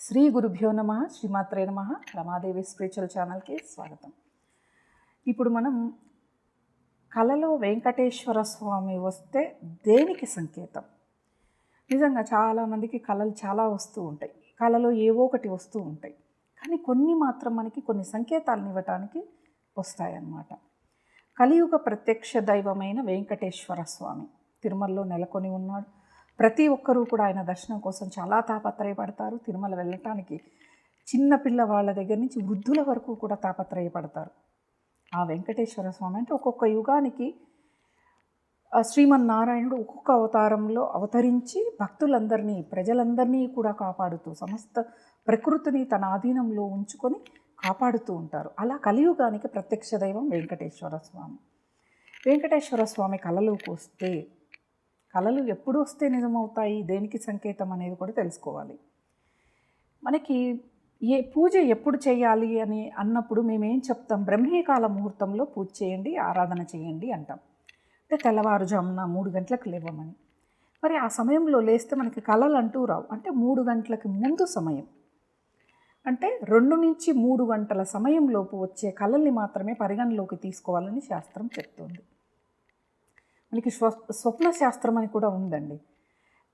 శ్రీ గురుభ్యో నమ శ్రీమాత్రే నమ రమాదేవి స్పిరిచువల్ ఛానల్కి స్వాగతం. ఇప్పుడు మనం కలలో వెంకటేశ్వర స్వామి వస్తే దేనికి సంకేతం? నిజంగా చాలామందికి కళలు చాలా వస్తూ ఉంటాయి. కళలో ఏవో ఒకటి వస్తూ ఉంటాయి. కానీ కొన్ని మాత్రం మనకి కొన్ని సంకేతాలను ఇవ్వటానికి వస్తాయన్నమాట. కలియుగ ప్రత్యక్ష దైవమైన వెంకటేశ్వర స్వామి తిరుమలలో నెలకొని ఉన్నాడు. ప్రతి ఒక్కరూ కూడా ఆయన దర్శనం కోసం చాలా తాపత్రయపడతారు. తిరుమల వెళ్ళటానికి చిన్న పిల్లవాళ్ళ దగ్గర నుంచి వృద్ధుల వరకు కూడా తాపత్రయపడతారు. ఆ వెంకటేశ్వర స్వామి అంటే ఒక్కొక్క యుగానికి శ్రీమన్నారాయణుడు ఒక్కొక్క అవతారంలో అవతరించి భక్తులందరినీ ప్రజలందరినీ కూడా కాపాడుతూ సమస్త ప్రకృతిని తన ఆధీనంలో ఉంచుకొని కాపాడుతూ ఉంటారు. అలా కలియుగానికి ప్రత్యక్ష దైవం వెంకటేశ్వర స్వామి. వెంకటేశ్వర స్వామి కళలోకి వస్తే కళలు ఎప్పుడు వస్తే నిజమవుతాయి? దేనికి సంకేతం అనేది కూడా తెలుసుకోవాలి. మనకి ఏ పూజ ఎప్పుడు చేయాలి అని అన్నప్పుడు మేమేం చెప్తాం? బ్రహ్మీకాల ముహూర్తంలో పూజ చేయండి ఆరాధన చేయండి అంటాం. అంటే తెల్లవారుజామున మూడు గంటలకు లేవమని. మరి ఆ సమయంలో లేస్తే మనకి కళలు అంటూ రావు. అంటే మూడు గంటలకు ముందు సమయం. అంటే రెండు నుంచి మూడు గంటల సమయంలోపు వచ్చే కళల్ని మాత్రమే పరిగణలోకి తీసుకోవాలని శాస్త్రం చెప్తుంది. మనకి స్వ స్వప్న శాస్త్రం అని కూడా ఉందండి.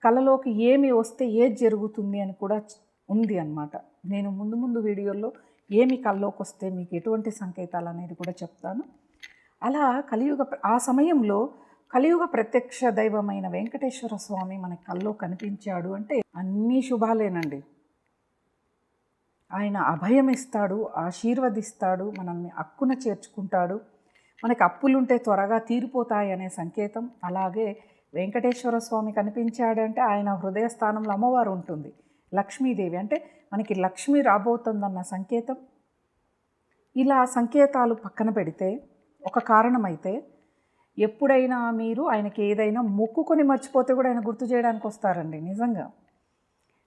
కళలోకి ఏమి వస్తే ఏది జరుగుతుంది అని కూడా ఉంది అన్నమాట. నేను ముందు ముందు వీడియోల్లో ఏమి కళ్ళలోకి వస్తే మీకు ఎటువంటి సంకేతాలు అనేది కూడా చెప్తాను. అలా కలియుగ ఆ సమయంలో కలియుగ ప్రత్యక్ష దైవమైన వెంకటేశ్వర స్వామి మన కల్లో కనిపించాడు అంటే అన్నీ శుభాలేనండి. ఆయన అభయం ఇస్తాడు ఆశీర్వదిస్తాడు మనల్ని అక్కున చేర్చుకుంటాడు. మనకి అప్పులుంటే త్వరగా తీరిపోతాయి అనే సంకేతం. అలాగే వెంకటేశ్వర స్వామి కనిపించాడంటే ఆయన హృదయ స్థానంలో అమ్మవారు ఉంటుంది. లక్ష్మీదేవి అంటే మనకి లక్ష్మి రాబోతుందన్న సంకేతం. ఇలా సంకేతాలు పక్కన పెడితే ఒక కారణమైతే ఎప్పుడైనా మీరు ఆయనకి ఏదైనా మొక్కుకొని మర్చిపోతే కూడా ఆయన గుర్తు చేయడానికి వస్తారండి నిజంగా.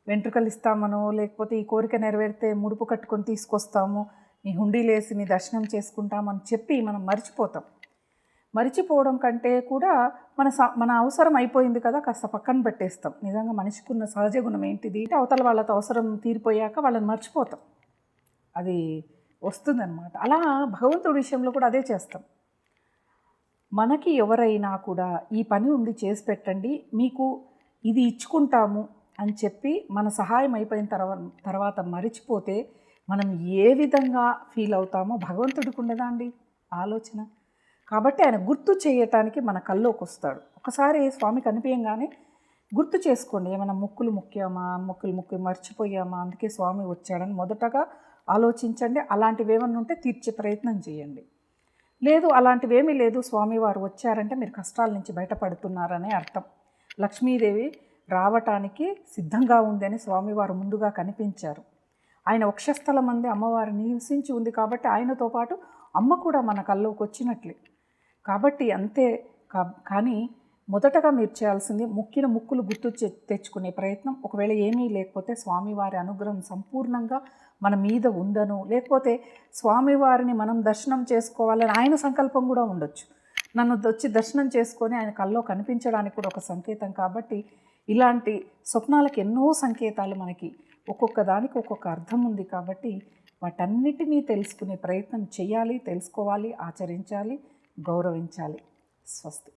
వెంట్రుకలు ఇస్తామనో లేకపోతే ఈ కోరిక నెరవేరితే ముడుపు కట్టుకొని తీసుకొస్తాము నీ హుండీలేసి నీ దర్శనం చేసుకుంటామని చెప్పి మనం మర్చిపోతాం. మరిచిపోవడం కంటే కూడా మన స మన అవసరం అయిపోయింది కదా కాస్త పక్కన పెట్టేస్తాం. నిజంగా మనిషికున్న సహజ గుణం ఏంటిది? అవతల వాళ్ళతో అవసరం తీరిపోయాక వాళ్ళని మర్చిపోతాం. అది వస్తుందన్నమాట. అలా భగవంతుడి విషయంలో కూడా అదే చేస్తాం. మనకి ఎవరైనా కూడా ఈ పని ఉంది చేసి పెట్టండి మీకు ఇది ఇచ్చుకుంటాము అని చెప్పి మన సహాయం అయిపోయిన తర్వాత తర్వాత మరిచిపోతే మనం ఏ విధంగా ఫీల్ అవుతామో భగవంతుడికి ఉండదా అండి? ఆలోచన. కాబట్టి ఆయన గుర్తు చేయటానికి మన కల్లోకి వస్తాడు. ఒకసారి స్వామి కనిపించగానే గుర్తు చేసుకోండి. ఏమైనా ముక్కులు ముక్కామా? ముక్కులు ముక్కు మర్చిపోయామా? అందుకే స్వామి వచ్చాడని మొదటగా ఆలోచించండి. అలాంటివి ఏమన్నా ఉంటే తీర్చే ప్రయత్నం చేయండి. లేదు అలాంటివేమీ లేదు. స్వామివారు వచ్చారంటే మీరు కష్టాల నుంచి బయటపడుతున్నారనే అర్థం. లక్ష్మీదేవి రావటానికి సిద్ధంగా ఉందని స్వామివారు ముందుగా కనిపించారు. ఆయన వక్షస్థలం అందే అమ్మవారు నివసించి ఉంది కాబట్టి ఆయనతో పాటు అమ్మ కూడా మన కల్లోకి వచ్చినట్లే. కాబట్టి అంతే కా కానీ మొదటగా మీరు చేయాల్సింది ముక్కిన ముక్కులు గుర్తు తెచ్చుకునే ప్రయత్నం. ఒకవేళ ఏమీ లేకపోతే స్వామివారి అనుగ్రహం సంపూర్ణంగా మన మీద ఉందను లేకపోతే స్వామివారిని మనం దర్శనం చేసుకోవాలని ఆయన సంకల్పం కూడా ఉండొచ్చు. నన్ను వచ్చి దర్శనం చేసుకొని ఆయన కల్లో కనిపించడానికి కూడా ఒక సంకేతం కాబట్టి ఇలాంటి స్వప్నాలకు ఎన్నో సంకేతాలు మనకి ఒక్కొక్క దానికి ఒక్కొక్క అర్థం ఉంది కాబట్టి వాటన్నిటినీ తెలుసుకునే ప్రయత్నం చేయాలి తెలుసుకోవాలి ఆచరించాలి గౌరవించాలి. స్వస్తి.